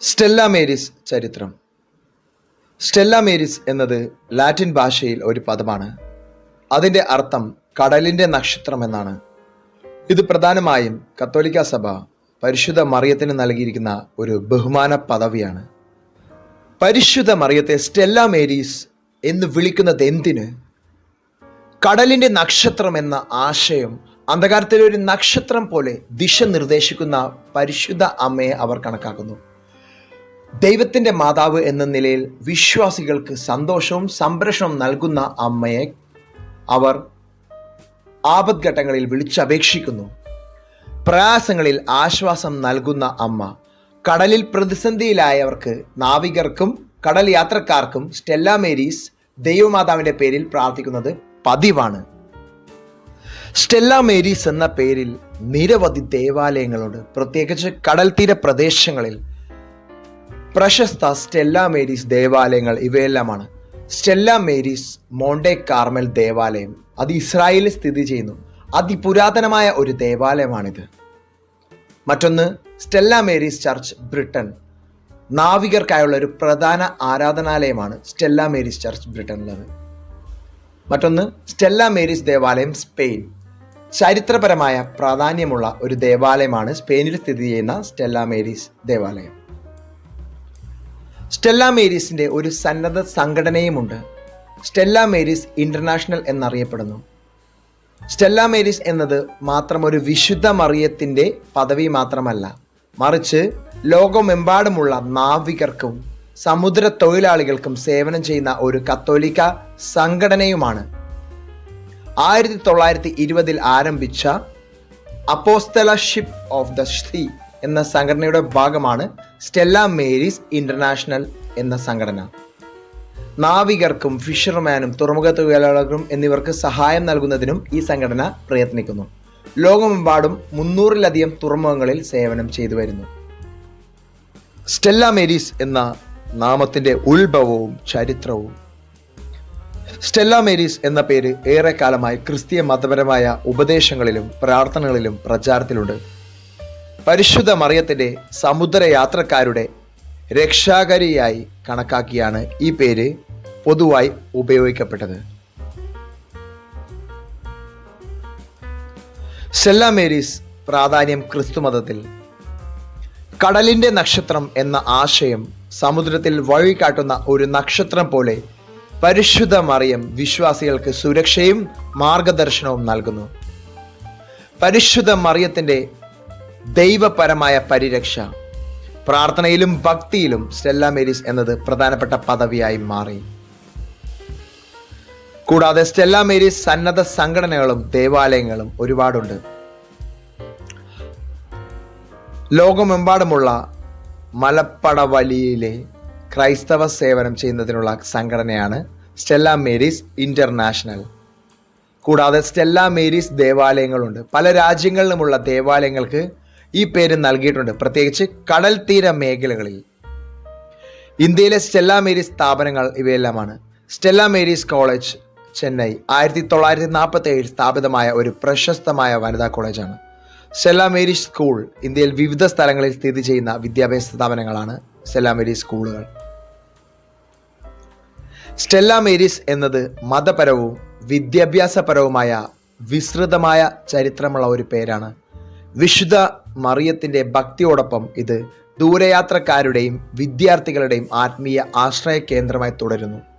Stella Maris ചരിത്രം. Stella Maris എന്നത് Latin ഭാഷയിൽ ഒരു പദമാണ്. അതിന്റെ അർത്ഥം കടലിന്റെ നക്ഷത്രം എന്നാണ്. ഇത് പ്രധാനമായും കത്തോലിക്ക സഭ പരിശുദ്ധ മറിയത്തിന് നൽകിയിരിക്കുന്ന ഒരു ബഹുമാന പദവിയാണ്. പരിശുദ്ധ മറിയത്തെ സ്റ്റെല്ല മേരീസ് എന്ന് വിളിക്കുന്നത് എന്തിന്? കടലിന്റെ നക്ഷത്രം എന്ന ആശയം അന്ധകാരത്തിലെ ഒരു നക്ഷത്രം പോലെ ദിശ നിർദ്ദേശിക്കുന്ന പരിശുദ്ധ അമ്മയെ അവർ കണക്കാക്കുന്നു. ദൈവത്തിന്റെ മാതാവ് എന്ന നിലയിൽ വിശ്വാസികൾക്ക് സന്തോഷവും സംരക്ഷണവും നൽകുന്ന അമ്മയെ അവർ ആപദ്ഘട്ടങ്ങളിൽ വിളിച്ചപേക്ഷിക്കുന്നു. പ്രയാസങ്ങളിൽ ആശ്വാസം നൽകുന്ന അമ്മ കടലിൽ പ്രതിസന്ധിയിലായവർക്ക് നാവികർക്കും കടൽ യാത്രക്കാർക്കും സ്റ്റെല്ല മേരീസ് ദൈവമാതാവിന്റെ പേരിൽ പ്രാർത്ഥിക്കുന്നത് പതിവാണ്. സ്റ്റെല്ല മേരീസ് എന്ന പേരിൽ നിരവധി ദേവാലയങ്ങളുണ്ട്. പ്രത്യേകിച്ച് കടൽ തീര പ്രദേശങ്ങളിൽ പ്രശസ്ത സ്റ്റെല്ല മേരീസ് ദേവാലയങ്ങൾ ഇവയെല്ലാമാണ്. സ്റ്റെല്ല മേരീസ് മോണ്ടെ കാർമൽ ദേവാലയം. അത് ഇസ്രായേലിൽ സ്ഥിതി ചെയ്യുന്നു. അതിപുരാതനമായ ഒരു ദേവാലയമാണിത്. മറ്റൊന്ന് സ്റ്റെല്ല മേരീസ് ചർച്ച് ബ്രിട്ടൻ. നാവികർക്കായുള്ള ഒരു പ്രധാന ആരാധനാലയമാണ് സ്റ്റെല്ല മേരീസ് ചർച്ച് ബ്രിട്ടനിലുള്ളത് മറ്റൊന്ന് സ്റ്റെല്ല മേരീസ് ദേവാലയം സ്പെയിൻ. ചരിത്രപരമായ പ്രാധാന്യമുള്ള ഒരു ദേവാലയമാണ് സ്പെയിനിൽ സ്ഥിതി ചെയ്യുന്ന സ്റ്റെല്ല മേരീസ് ദേവാലയം. സ്റ്റെല്ല മേരീസിന്റെ ഒരു സന്നദ്ധ സംഘടനയുമുണ്ട്. സ്റ്റെല്ല മേരീസ് ഇന്റർനാഷണൽ എന്നറിയപ്പെടുന്നു. സ്റ്റെല്ല മേരീസ് എന്നത് മാത്രം ഒരു വിശുദ്ധ മറിയത്തിന്റെ പദവി മാത്രമല്ല. മറിച്ച് ലോകമെമ്പാടുമുള്ള നാവികർക്കും സമുദ്ര തൊഴിലാളികൾക്കും സേവനം ചെയ്യുന്ന ഒരു കത്തോലിക്ക സംഘടനയുമാണ്. ആയിരത്തി തൊള്ളായിരത്തി ഇരുപതിൽ ആരംഭിച്ച അപ്പോസ്തലഷിപ്പ് ഓഫ് ദ സീ എന്ന സംഘടനയുടെ ഭാഗമാണ് സ്റ്റെല്ല മേരീസ് ഇന്റർനാഷണൽ എന്ന സംഘടന. നാവികർക്കും ഫിഷർമാനും തുറമുഖ തൊഴിലാളികൾക്കും എന്നിവർക്ക് സഹായം നൽകുന്നതിനും ഈ സംഘടന പ്രയത്നിക്കുന്നു. ലോകമെമ്പാടും മുന്നൂറിലധികം തുറമുഖങ്ങളിൽ സേവനം ചെയ്തു വരുന്നു. സ്റ്റെല്ല മേരീസ് എന്ന നാമത്തിന്റെ ഉത്ഭവവും ചരിത്രവും. സ്റ്റെല്ല മേരീസ് എന്ന പേര് ഏറെക്കാലമായി ക്രിസ്തീയ മതപരമായ ഉപദേശങ്ങളിലും പ്രാർത്ഥനകളിലും പ്രചാരത്തിലുണ്ട്. പരിശുദ്ധ മറിയത്തിന്റെ സമുദ്രയാത്രക്കാരുടെ രക്ഷാകരിയായി കണക്കാക്കിയാണ് ഈ പേര് പൊതുവായി ഉപയോഗിക്കപ്പെട്ടത്. സെല്ല മേരീസ് പ്രാധാന്യം ക്രിസ്തുമതത്തിൽ കടലിന്റെ നക്ഷത്രം എന്ന ആശയം സമുദ്രത്തിൽ വഴികാട്ടുന്ന ഒരു നക്ഷത്രം പോലെ പരിശുദ്ധ മറിയം വിശ്വാസികൾക്ക് സുരക്ഷയും മാർഗദർശനവും നൽകുന്നു. പരിശുദ്ധ മറിയത്തിന്റെ ദൈവപരമായ പരിരക്ഷ. പ്രാർത്ഥനയിലും ഭക്തിയിലും സ്റ്റെല്ല മേരീസ് എന്നത് പ്രധാനപ്പെട്ട പദവിയായി മാറി. കൂടാതെ സ്റ്റെല്ല മേരീസ് സന്നദ്ധ സംഘടനകളും ദേവാലയങ്ങളും ഒരുപാടുണ്ട്. ലോകമെമ്പാടുമുള്ള മലപ്പടവലിയിലെ ക്രൈസ്തവ സേവനം ചെയ്യുന്നതിനുള്ള സംഘടനയാണ് സ്റ്റെല്ല മേരീസ് ഇന്റർനാഷണൽ. കൂടാതെ സ്റ്റെല്ല മേരീസ് ദേവാലയങ്ങളുണ്ട്. പല രാജ്യങ്ങളിലുമുള്ള ദേവാലയങ്ങൾക്ക് ഈ പേര് നൽകിയിട്ടുണ്ട്. പ്രത്യേകിച്ച് കടൽ തീര മേഖലകളിൽ. ഇന്ത്യയിലെ സ്റ്റെല്ല മേരീസ് സ്ഥാപനങ്ങൾ ഇവയെല്ലാമാണ്. സ്റ്റെല്ല മേരീസ് കോളേജ് ചെന്നൈ ആയിരത്തി തൊള്ളായിരത്തി നാൽപ്പത്തി ഏഴിൽ സ്ഥാപിതമായ ഒരു പ്രശസ്തമായ വനിതാ കോളേജാണ്. സ്റ്റെല്ല മേരീസ് സ്കൂൾ ഇന്ത്യയിൽ വിവിധ സ്ഥലങ്ങളിൽ സ്ഥിതി ചെയ്യുന്ന വിദ്യാഭ്യാസ സ്ഥാപനങ്ങളാണ് സ്റ്റെല്ല മേരീസ് സ്കൂളുകൾ. സ്റ്റെല്ല മേരീസ് എന്നത് മതപരവും വിദ്യാഭ്യാസപരവുമായ വിസ്തൃതമായ ചരിത്രമുള്ള ഒരു പേരാണ്. വിശുദ്ധ മറിയത്തിന്റെ ഭക്തിയോടൊപ്പം ഇത് ദൂരയാത്രക്കാരുടെയും വിദ്യാർത്ഥികളുടെയും ആത്മീയ ആശ്രയ കേന്ദ്രമായി തുടരുന്നു.